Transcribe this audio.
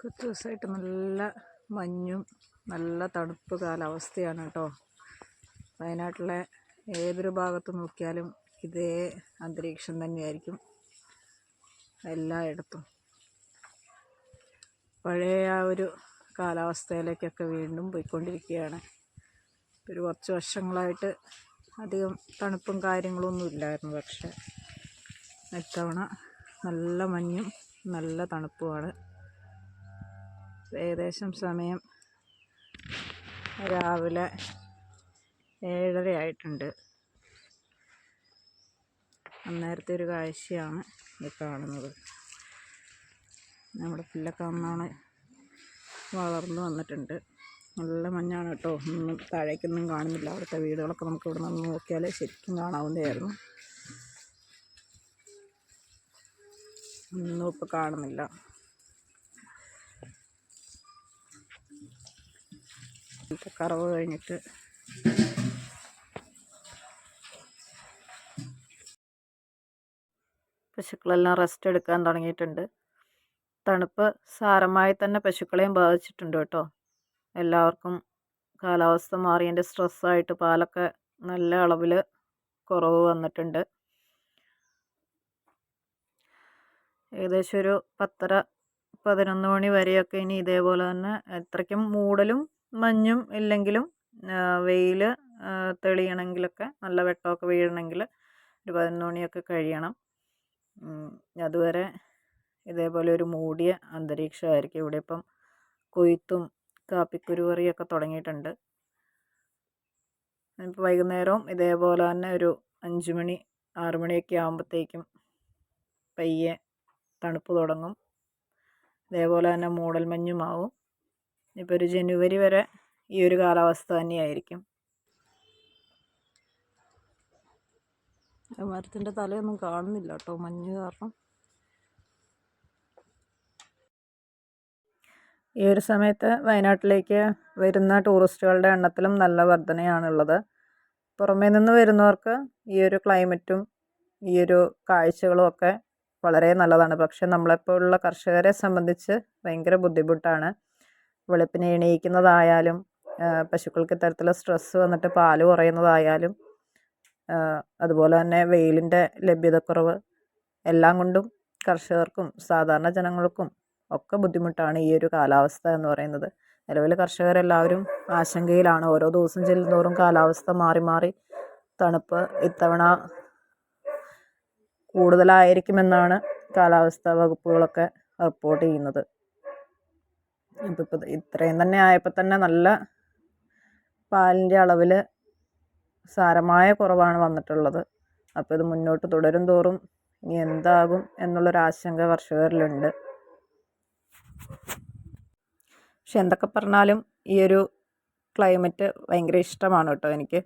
കുറച്ച് ദിവസമായിട്ട് നല്ല മഞ്ഞും നല്ല തണുപ്പ് കാലാവസ്ഥയാണ് കേട്ടോ. വയനാട്ടിലെ ഏതൊരു ഭാഗത്ത് നോക്കിയാലും ഇതേ അന്തരീക്ഷം തന്നെയായിരിക്കും എല്ലായിടത്തും. പഴയ ആ ഒരു കാലാവസ്ഥയിലേക്കൊക്കെ വീണ്ടും പോയിക്കൊണ്ടിരിക്കുകയാണ്. ഒരു കുറച്ച് വർഷങ്ങളായിട്ട് അധികം തണുപ്പും കാര്യങ്ങളൊന്നും ഇല്ലായിരുന്നു. പക്ഷേ ഇത്തവണ നല്ല മഞ്ഞും നല്ല തണുപ്പുമാണ്. ഏകദേശം സമയം രാവിലെ ഏഴര ആയിട്ടുണ്ട് അന്നേരത്തെ ഒരു കാഴ്ചയാണ് ഈ കാണുന്നത്. നമ്മുടെ പുല്ലൊക്കെ വളർന്നു വന്നിട്ടുണ്ട്. നല്ല മഞ്ഞാണ് കേട്ടോ. ഒന്നും താഴേക്കൊന്നും കാണുന്നില്ല. അവിടുത്തെ വീടുകളൊക്കെ നമുക്ക് ഇവിടെ നിന്ന് നോക്കിയാൽ ശരിക്കും കാണാവുന്നതായിരുന്നു. ഒന്നും ഇപ്പോൾ കാണുന്നില്ല. ഇപ്പം കറവ് കഴിഞ്ഞിട്ട്. പശുക്കളെല്ലാം റെസ്റ്റ് എടുക്കാൻ തുടങ്ങിയിട്ടുണ്ട്. തണുപ്പ് സാരമായി തന്നെ പശുക്കളെയും ബാധിച്ചിട്ടുണ്ട് കേട്ടോ. എല്ലാവർക്കും കാലാവസ്ഥ മാറിയതിന്റെ സ്ട്രെസ്സായിട്ട് പാലൊക്കെ നല്ല അളവിൽ കുറവ് വന്നിട്ടുണ്ട്. ഏകദേശം ഒരു പത്തര പതിനൊന്ന് മണി വരെയൊക്കെ ഇനി ഇതേപോലെ തന്നെ അത്രയ്ക്കും മൂടലും മഞ്ഞും ഇല്ലെങ്കിലും വെയിൽ തെളിയണമെങ്കിലൊക്കെ നല്ല വെട്ടമൊക്കെ വീഴണമെങ്കിൽ ഒരു പതിനൊന്ന് മണിയൊക്കെ കഴിയണം. അതുവരെ ഇതേപോലെ ഒരു മൂടിയ അന്തരീക്ഷമായിരിക്കും. ഇവിടെ ഇപ്പം കൊയ്ത്തും കാപ്പിക്കുരു കറിയൊക്കെ തുടങ്ങിയിട്ടുണ്ട്. ഇപ്പോൾ വൈകുന്നേരവും ഇതേപോലെ തന്നെ ഒരു അഞ്ച് മണി ആറ് മണിയൊക്കെ ആകുമ്പോഴത്തേക്കും പയ്യെ തണുപ്പ് തുടങ്ങും. ഇതേപോലെ തന്നെ മൂടൽമഞ്ഞുമാവും. ഇപ്പോൾ ഒരു ജനുവരി വരെ ഈ ഒരു കാലാവസ്ഥ തന്നെയായിരിക്കും. മരത്തിന്റെ തലയൊന്നും കാണുന്നില്ല കേട്ടോ മഞ്ഞ് കാരണം. ഈ ഒരു സമയത്ത് വയനാട്ടിലേക്ക് വരുന്ന ടൂറിസ്റ്റുകളുടെ എണ്ണത്തിലും നല്ല വർധനയാണുള്ളത്. പുറമേ നിന്ന് വരുന്നവർക്ക് ഈ ഒരു ക്ലൈമറ്റും ഈ ഒരു കാഴ്ചകളും ഒക്കെ വളരെ നല്ലതാണ്. പക്ഷെ നമ്മളെപ്പോലുള്ള കർഷകരെ സംബന്ധിച്ച് ഭയങ്കര ബുദ്ധിമുട്ടാണ്. വെളുപ്പിനെ എണീക്കുന്നതായാലും പശുക്കൾക്ക് ഇത്തരത്തിലുള്ള സ്ട്രെസ്സ് വന്നിട്ട് പാൽ കുറയുന്നതായാലും അതുപോലെ തന്നെ വെയിലിന്റെ ലഭ്യതക്കുറവ് എല്ലാം കൊണ്ടും കർഷകർക്കും സാധാരണ ജനങ്ങൾക്കും ഒക്കെ ബുദ്ധിമുട്ടാണ് ഈ ഒരു കാലാവസ്ഥ എന്ന് പറയുന്നത്. നിലവിൽ കർഷകരെല്ലാവരും ആശങ്കയിലാണ്. ഓരോ ദിവസം ചെല്ലുന്തോറും കാലാവസ്ഥ മാറി മാറി തണുപ്പ് ഇത്തവണ കൂടുതലായിരിക്കുമെന്നാണ് കാലാവസ്ഥാ വകുപ്പുകളൊക്കെ റിപ്പോർട്ട് ചെയ്യുന്നത്. ഇപ്പം ഇത്രയും തന്നെ ആയപ്പോൾ തന്നെ നല്ല പാലിന്റെ അളവിൽ സാരമായ കുറവാണ് വന്നിട്ടുള്ളത്. അപ്പോൾ ഇത് മുന്നോട്ട് തുടരും തോറും ഇനി എന്താകും എന്നുള്ളൊരാശങ്ക കർഷകരിലുണ്ട്. പക്ഷെ എന്തൊക്കെ പറഞ്ഞാലും ഈ ഒരു ക്ലൈമറ്റ് ഭയങ്കര ഇഷ്ടമാണ് കേട്ടോ എനിക്ക്.